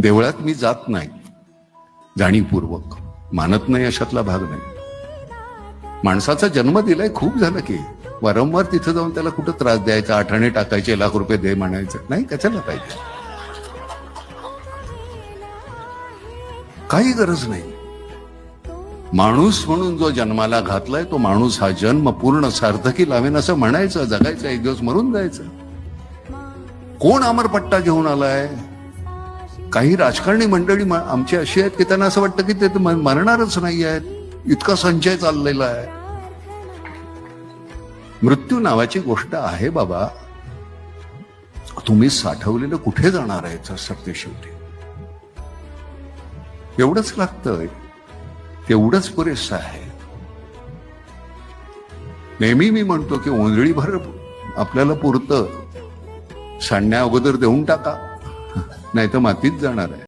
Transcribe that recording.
देवळात मी जात नाही. जाणीवपूर्वक. मानत नाही अशातला भाग नाही. माणसाचा जन्म दिलाय खूप झालं की. वारंवार तिथं जाऊन त्याला कुठं त्रास द्यायचा आठाणे टाकायचे लाख रुपये दे म्हणायचं. नाही कशाला पाहिजे? काही गरज नाही. माणूस म्हणून जो जन्माला घातलाय तो माणूस हा जन्म पूर्ण सार्थकी लावेन असं म्हणायचं जगायचं एक दिवस मरून जायचं. कोण अमरपट्टा घेऊन आलाय? काही राजकारणी मंडळी आमचे आमची अशी आहेत की त्यांना असं वाटतं की ते तर मरणारच नाही आहेत. इतका संचय चाललेला आहे. मृत्यू नावाची गोष्ट आहे बाबा. तुम्ही साठवलेलं कुठे जाणार आहे सत्य शेवटी? एवढंच लागतंय. तेवढंच पुरेसं आहे. नेहमी मी म्हणतो की ओंजळीभर आपल्याला पुरतं. सांडण्या अगोदर देऊन टाका. नाही तर मातीत जाणार आहे.